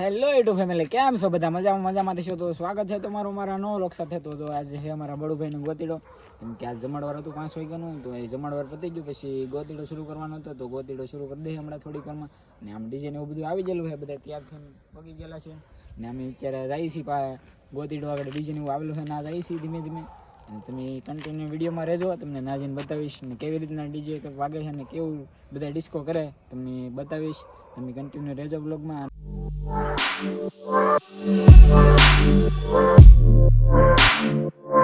Hello YouTube family કેમ છો બધા? મજામાં મજામાંથી છો તો સ્વાગત છે તમારું મારા નવો લોક સાથે. તો આજે છે અમારા બળુભાઈનો ગોતીડો. કેમ કે આજ જમાડવાર હતું, પાંચ વાગ્યાનું તો એ જમાડવાર પતી ગયું. પછી ગોતીડો શરૂ કરવાનો હતો, તો ગોતીડો શરૂ કરી દઈએ હમણાં થોડીક વારમાં. ને આમ ડીજે ને એવું બધું આવી ગયેલું છે, બધા તૈયાર થઈને પગી ગયેલા છે. ને અમે અત્યારે જઈએ છીએ પા, ગોતીડો આગળ ડીજે ને એવું આવેલું છે, ના જઈએ છીએ ધીમે ધીમે. અને તમે કન્ટિન્યુ વિડીયોમાં રહેજો, તમને ના જઈને બતાવીશ ને કેવી રીતના ડીજે વાગે છે ને કેવું બધા ડિસ્કો કરે, તમને બતાવીશ. તમે કન્ટિન્યુ રહેજો બ્લોગમાં તો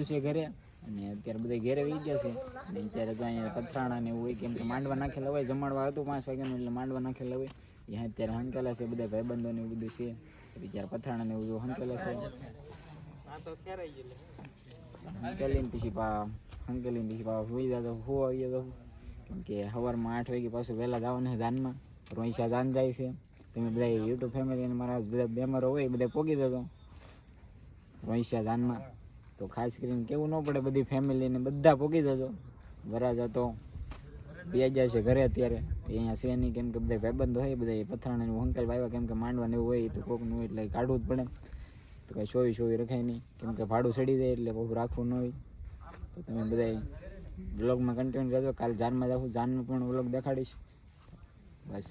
ડીજે છે ઘરે અને અત્યારે બધા ઘરે વહી ગયા છે. અને અત્યારે તો અહીંયા પથરાણા ને એવું હોય કેમ કે માંડવા નાખેલા હોય જમાડવા હતું પાંચ વાગ્યાનું એટલે માંડવા નાખેલા હોય. ત્યાં અત્યારે હંકેલા છે બધા ભાઈબંધો ને એવું બધું છે. અત્યારે ત્યારે પથરાણા ને એવું હંકેલા છે. હંકેલીને પછી પા, હંકેલી પછી પા સુઈ જતો, હું આવી જતો. કેમ કે સવારમાં આઠ વાગે પાછું વહેલા જવાનું છે જાનમાં રોહિશા જાન જાય છે. તમે બધા યુટ્યુબ ફેમિલી મારા બધા બેમરો હોય એ બધા પોગી દેતો રોહિશા જાનમાં. તો ખાસ કરીને કેવું ન પડે, બધી ફેમિલીને બધા પોગી જજો. વરાજા તો બે જાય છે ઘરે અત્યારે. અહીંયા છે નહીં, કેમ કે બધા ભાઈબંધો હોય બધા પથરાણા અંકલ વાવ્યા કેમ કે માંડવાને એવું હોય એ તો કોકનું હોય એટલે કાઢવું જ પડે. તો કાંઈ ચોવી સોવી રખાય નહીં. કેમ કે ભાડું ચડી જાય એટલે બહુ રાખવું ન હોય. તો તમે બધા વ્લોગમાં કન્ટિન્યુ રહેજો. કાલે જાનમાં જાઉં જાનનું પણ વ્લોગ દેખાડીશ. બસ.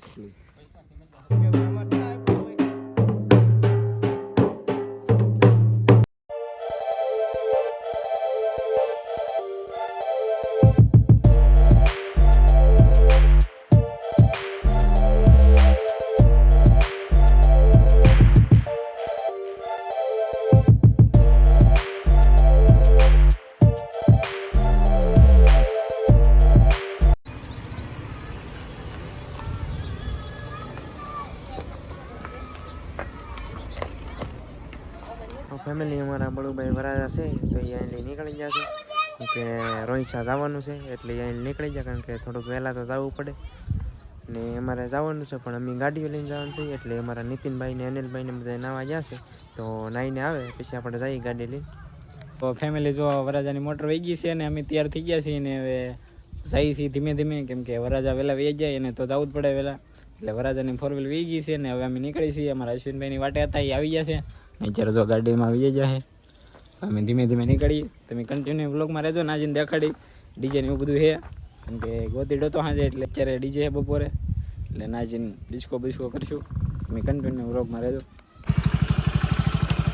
ફેમિલી અમારા બળુભાઈ વરાજા છે, તો એ અહીં નીકળી જશે કે કે રોહિસા જવાનું છે, એટલે અહીં નીકળી જાય કારણ કે થોડુંક વહેલા તો જવું પડે. ને અમારે જવાનું છે, પણ અમે ગાડીઓ લઈને જવાનું છે, એટલે અમારા નીતિનભાઈ ને અનિલભાઈ ને બધા નાવા ગયા છે. તો નાઈને આવે, પછી આપણે જઈએ ગાડી લઈને. તો ફેમિલી જો વરાજાની મોટર વહી ગઈ છે અને અમે તૈયાર થઈ ગયા છીએ ને, હવે જઈએ છીએ ધીમે ધીમે, કેમ કે વરાજા વહેલા વહી જાય અને તો જવું જ પડે વહેલા. એટલે વરાજાની ફોર વ્હીલ વહી ગઈ છે ને, હવે અમે નીકળી છીએ. અમારા અશ્વિનભાઈની વાટે હતા, એ આવી ગયા છે. અત્યારે જો ગાડીમાં આવી છે અમે ધીમે ધીમે નીકળીએ. તમે કન્ટિન્યુ બ્લોગમાં રહેજો, નાજીને દેખાડી. ડીજે ને એવું બધું છે કેમ કે ગોતીડો તો હાજે એટલે અત્યારે ડીજે છે બપોરે. એટલે નાજીન ડિસ્કો બિસ્કો કરશું. તમે કન્ટિન્યુ બ્લોગમાં રહેજો.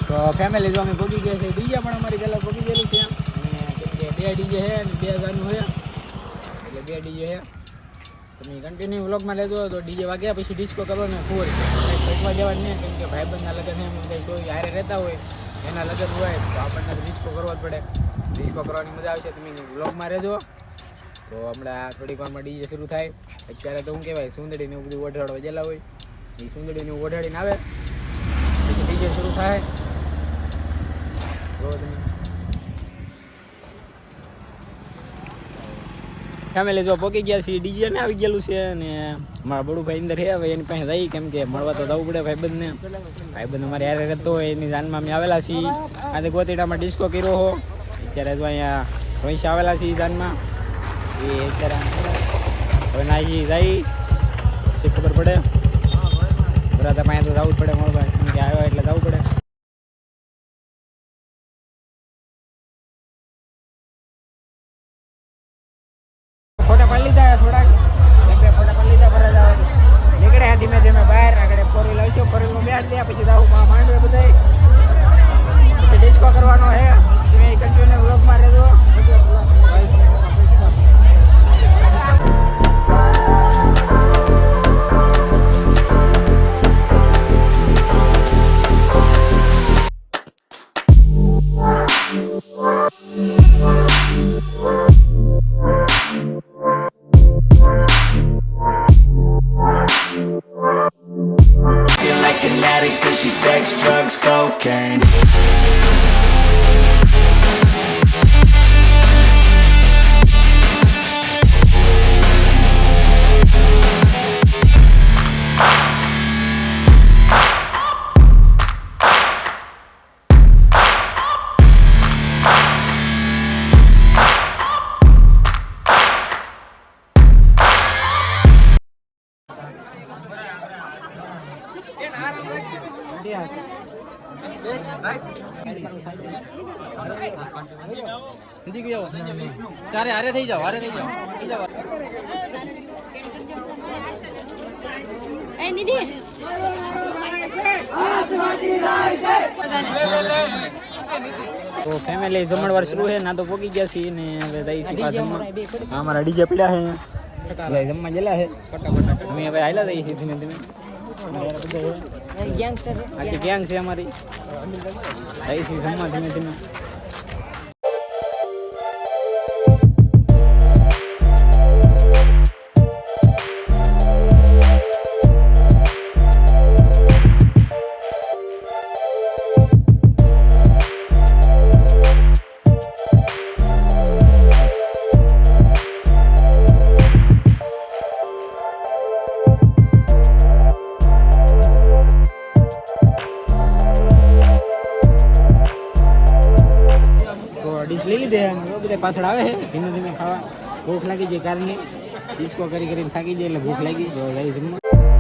તો ફેમિલી જો અમે ભોગી ગયા છે. ડીજે પણ અમારી પહેલાં ભોગી ગયેલું છે. અને બે ડીજે છે અને બે હજારનું છે એટલે બે ડીજે છે તમે કન્ટિન્યુ વ્લોગમાં લેજો તો ડીજે વાગ્યા પછી ડિસ્કો કરવાનો ફૂલ પૈસા જવા નહીં, કેમ કે ભાઈબંધના લગ્ન એમ કંઈ હારે રહેતા હોય, એના લગ્ન હોય, તો આપણને ડિસ્કો કરવો જ પડે. ડિસ્કો કરવાની મજા આવશે, તમે વ્લોગમાં રહેજો. તો હમણાં થોડીક વારમાં ડીજે શરૂ થાય. અત્યારે તો શું કહેવાય સુંદડીને બધું ઓઢાડવા ગયેલા હોય. એ સુંદડીને ઓઢાડીને આવે. પછી ડીજે શરૂ થાય. તો તમે ફેમિલી જો પહોંચી ગયા છીએ ડીજે ને આવી ગયેલું છે અને મારા બડુભાઈ અંદર હે હવે એની પાસે જઈ કેમ કે મળવા તો જવું પડે ભાઈબંધને. ભાઈબંધ અમારે યારે રહેતો હોય, એની જાનમાં અમે આવેલા છીએ. આજે ગોતીડામાં ડિસ્કો કર્યો હો. અત્યારે જો અહીંયા રોહિશ આવેલા છીએ જાનમાં. એ અત્યારે હવે નાઈ જઈ પછી ખબર પડે? બરાબર પાસે તો જવું પડે મળવા, કેમ કે આવ્યો એટલે જવું પડે. ચારે હારે થઈ જાઓ હારે થઈ જાઓ. થઈ જાઓ. તો ફેમિલી જમણવાર શરૂ છે ના તો પોકી ગયા ને હવે જઈ છીએ અમારા ડીજે પડ્યા છે. જમવા ગયેલા છે. અમે હવે હાલ્યા જઈએ છીએ ધીમે ધીમે. ગેંગ છે અમારી. જઈ છે જમવા ધીમે ધીમે. હવે બધા પાછળ આવે છે, ધીમે ધીમે ખાવા. ભૂખ લાગી જાય કારની ડિસ્કો કરી કરીને થાકી જાય એટલે ભૂખ લાગી જાય જમવા.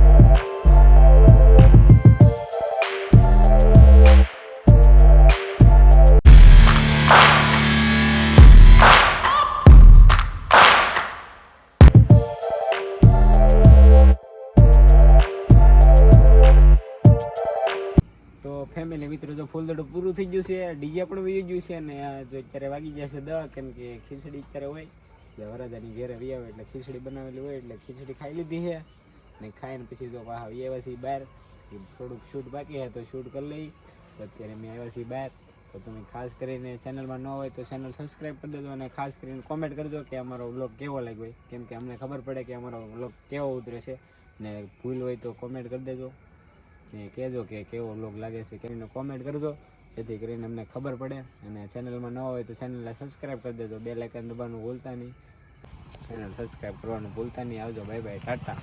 મિત્રો, જો ફૂલદડું પૂરું થઈ ગયું છે, ડીજે પણ વહી ગયું છે અને જો અત્યારે વાગી જશે દવા, કેમ કે ખીચડી અત્યારે હોય. એટલે વરદાની ઘેરે વી આવે એટલે ખીચડી બનાવેલી હોય એટલે ખીચડી ખાઈ લીધી છે. ને ખાઈને પછી જો પાછા આવ્યા છીએ બહાર થોડુંક શૂટ બાકી છે તો શૂટ કરી લઈ. તો અત્યારે મેં આવ્યા છીએ બહાર. તો તમે ખાસ કરીને ચેનલમાં ન હોય તો ચેનલ સબસ્ક્રાઈબ કરી દેજો અને ખાસ કરીને કોમેન્ટ કરજો કે અમારો વ્લોગ કેવો લાગ્યો. હોય કેમ કે અમને ખબર પડે કે અમારો બ્લોગ કેવો ઉતરે છે. ને ભૂલ હોય તો કોમેન્ટ કરી દેજો. ને કહેજો કે કેવો બ્લોગ લાગે છે કરીને કોમેન્ટ કરજો. જેથી કરીને અમને ખબર પડે અને ચેનલમાં ન હોય તો ચેનલને સબસ્ક્રાઈબ કરી દેજો. બે લાઇકન દબાવવાનું ભૂલતા નહીં. ચેનલ સબસ્ક્રાઈબ કરવાનું ભૂલતા નહીં. આવજો. Bye bye Tata